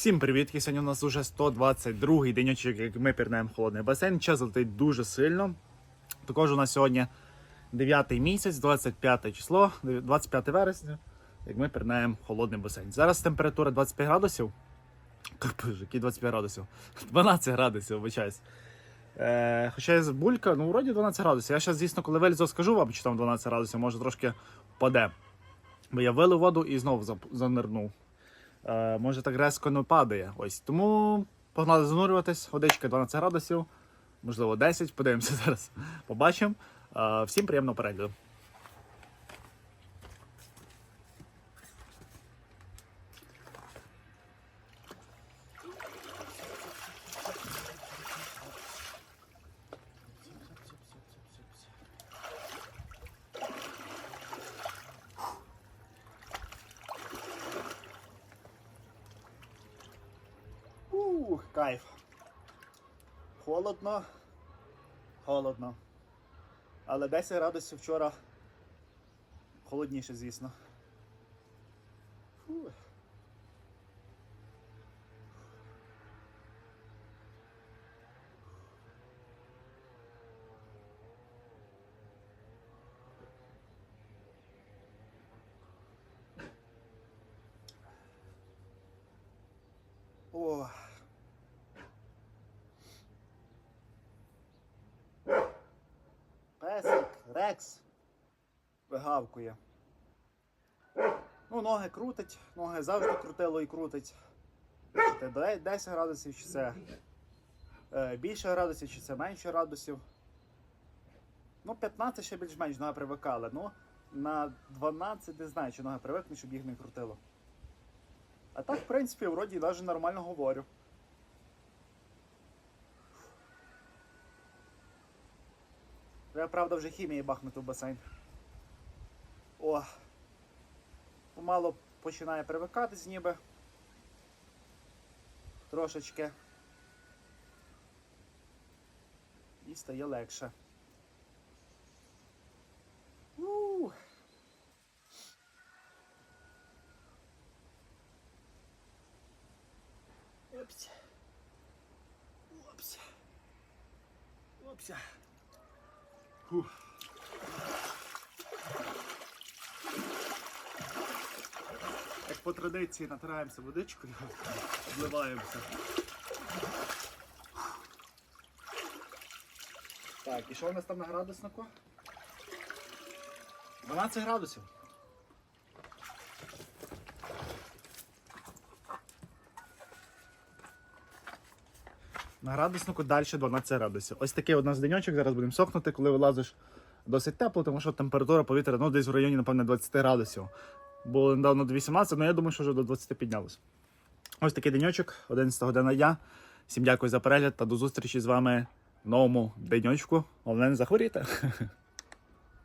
Всім привіт! Сьогодні у нас уже 122-й денечок, як ми пірнаємо холодний басейн. Час летить дуже сильно. Також у нас сьогодні 9 місяць, 25 число, 25 вересня, як ми пірнаємо холодний басейн. Зараз температура 25 градусів. Боже, які 25 градусів? 12 градусів, вибачаюсь. Е, хоча є булька, ну вроді 12 градусів. Я зараз, звісно, коли вилізу, скажу вам, чи там 12 градусів, може трошки впаде. Бо я вилив воду і знову занирнув. Е, може так резко не падає. Ось тому погнали занурюватись. Водичка 12 градусів, можливо 10. Подивимося зараз. Побачимо. Е, всім приємного перегляду. Кайф. Холодно. Холодно. Але 10 градусів вчора холодніше, звісно. Фух. О. Рекс вигавкує. Ну, ноги крутить, ноги завжди крутило і крутить. Чи це 10 градусів, чи це е, більше градусів, чи це менше градусів. Ну, 15 ще більш-менш ноги привикали. Ну, на 12 не знаю, чи ноги привикнуть, щоб їх не крутило. А так, в принципі, вроді навіть нормально говорю. Треба, правда, вже хімії бахнути в басейн. О. Помало починає привикатись ніби. Трошечки. І стає легше. Ух. Опс. Опс. Опс. Фух. Як по традиції натираємося водичкою, обливаємося. Так, і що у нас там на градуснику? 12 градусів. На градуснику далі 12 градусів. Ось такий у нас деньочок, зараз будемо сохнути, коли вилазиш досить тепло, тому що температура повітря ну, десь в районі, напевно, 20 градусів. Було недавно до 18, але я думаю, що вже до 20 піднялось. Ось такий денечок, 11 година я. Всім дякую за перегляд та до зустрічі з вами в новому деньочку. Головне не захворіти.